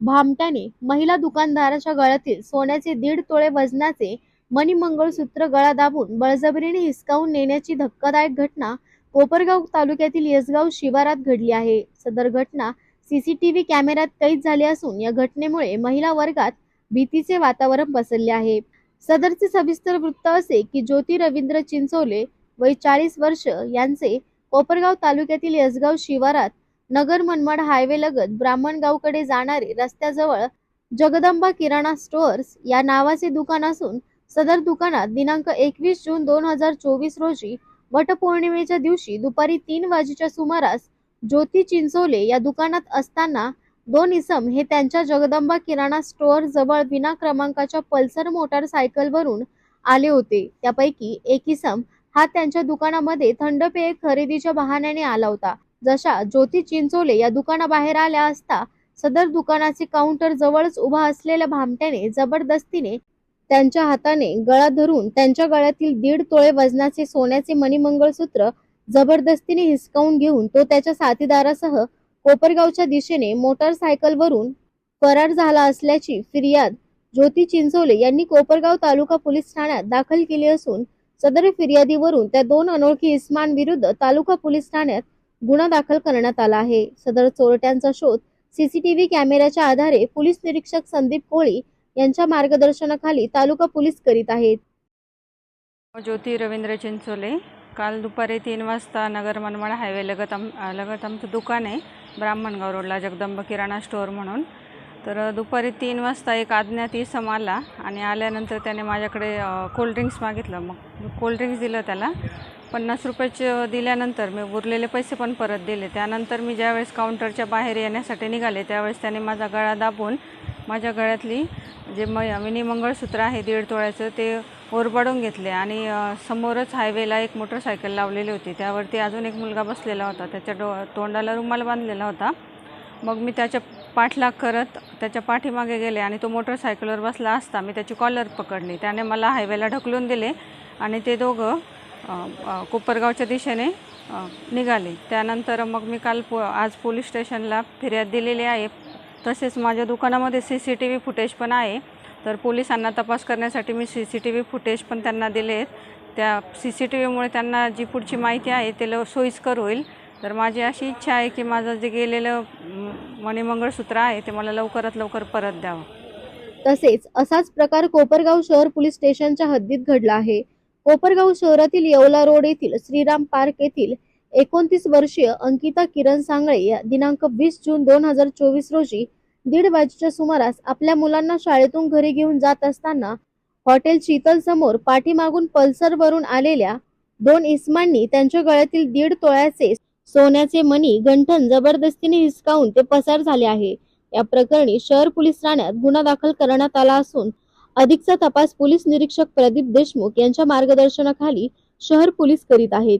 भामट्याने महिला दुकानदाराच्या गळ्यातील सोन्याचे दीड तोळे वजनाचे मणिमंगळसूत्र गळा दाबून बळजबरीने हिसकावून नेण्याची धक्कादायक घटना कोपरगाव तालुक्यातील यसगाव शिवारात घडली आहे. सदर घटना सीसीटीव्ही कॅमेऱ्यात कैद झाली असून या घटनेमुळे महिला वर्गात भीतीचे वातावरण पसरले आहे. सदरचे सविस्तर वृत्त असे की ज्योती रवींद्र चिंचोले वय चाळीस वर्ष यांचे कोपरगाव तालुक्यातील यसगाव शिवारात नगर मनमाड हायवे लगत ब्राह्मणगावकडे जाणारे रस्त्याजवळ जगदंबा किराणा स्टोअर्स या नावाचे दुकान असून सदर दुकानात दिनांक एकवीस जून दोन हजार चोवीस रोजी वटपौर्णिमेच्या दिवशी दुपारी तीन वाजेच्या सुमारास ज्योती चिंचोले या दुकानात असताना दोन इसम हे त्यांच्या जगदंबा किराणा स्टोअर जवळ विना क्रमांकाच्या पल्सर मोटारसायकलवरून आले होते. त्यापैकी एक इसम हा त्यांच्या दुकानामध्ये थंड पेय खरेदीच्या बहाण्याने आला होता. जशा ज्योती चिंचोले या दुकानाबाहेर आल्या असता सदर दुकानाचे काउंटर जवळच उभा असलेल्या भामट्याने जबरदस्तीने त्यांच्या हाताने गळा धरून त्यांच्या गळ्यातील दीड तोळे वजनाचे सोन्याचे मणिमंगळसूत्र जबरदस्तीने हिसकावून घेऊन तो त्याच्या साथीदारासह कोपरगावच्या दिशेने मोटारसायकलवरून फरार झाला असल्याची फिर्याद ज्योती चिंचोले यांनी कोपरगाव तालुका पोलीस ठाण्यात दाखल केली असून सदर फिर्यादीवरून त्या दोन अनोळखी इस्मांविरुद्ध तालुका पोलीस ठाण्यात गुन्हा दाखल करण्यात आला आहे. सदर चोरट्यांचा शोध सीसीटीव्ही कॅमेऱ्याच्या आधारे पोलीस निरीक्षक संदीप कोळी यांच्या मार्गदर्शनाखाली तालुका पोलीस करीत आहेत. ज्योती रवींद्र चिंचोले काल दुपारी तीन वाजता नगर मनमाड हायवे लगत आम लगत आमचं दुकान आहे ब्राह्मणगाव रोडला जगदंब किराणा स्टोअर म्हणून. तर दुपारी तीन वाजता एक अज्ञात इसम आला आणि आल्यानंतर त्याने माझ्याकडे कोल्ड्रिंक्स मागितलं. मग कोल्ड्रिंक्स दिलं त्याला. पन्नास रुपयाचे दिल्यानंतर मी उरलेले पैसे पण परत दिले. त्यानंतर मी ज्यावेळेस काउंटरच्या बाहेर येण्यासाठी निघाले त्यावेळेस त्याने माझा गळा दाबून माझ्या गळ्यातली जे म मिनी मंगळसूत्र आहे दीड तोळ्याचं ते ओरबाडून घेतले आणि समोरच हायवेला एक मोटरसायकल लावलेली होती. त्यावरती अजून एक मुलगा बसलेला होता. त्याच्या डो तोंडाला रुमाल बांधलेला होता. मग मी त्याच्या पाठलाग करत त्याच्या पाठीमागे गेले आणि तो मोटरसायकलवर बसला असता मी त्याची कॉलर पकडली. त्याने मला हायवेला ढकलून दिले आणि ते दोघं कोपरगावच्या दिशेने निघाले. त्यानंतर मग मी काल पो आज पोलीस स्टेशनला फिर्याद दिलेली आहे. तसेच माझ्या दुकानामध्ये C C T V footage पण आहे. तर पोलिसांना तपास करण्यासाठी मी C C T V footage पण त्यांना दिले आहेत. त्या सी सी टी व्हीमुळे त्यांना जी पुढची माहिती आहे ते ल सोयीस्कर होईल. तर माझी अशी इच्छा आहे की माझं जे गेलेलं म, मणिमंगळसूत्र आहे ते मला लवकरात लवकर परत द्यावं. तसेच असाच प्रकार कोपरगाव शहर पोलीस स्टेशनच्या हद्दीत घडला आहे. कोपरगाव शहरातील येवला रोड येथील श्रीराम पार्क येथील एकोणतीस वर्षीय अंकिता किरण सांगळे या दिनांक वीस जून दोन हजार चोवीस रोजी दीड वाजेच्या सुमारास आपल्या मुलांना शाळेतून घरी घेऊन जात असताना हॉटेल शीतल समोर पाठीमागून पल्सर वरून आलेल्या दोन इस्मांनी त्यांच्या गळ्यातील दीड तोळ्याचे सोन्याचे मणी गंठन जबरदस्तीने हिसकावून ते पसार झाले आहे. या प्रकरणी शहर पोलीस ठाण्यात गुन्हा दाखल करण्यात आला असून अधिकचा तपास पोलीस निरीक्षक प्रदीप देशमुख यांच्या मार्गदर्शनाखाली शहर पोलीस करीत आहेत.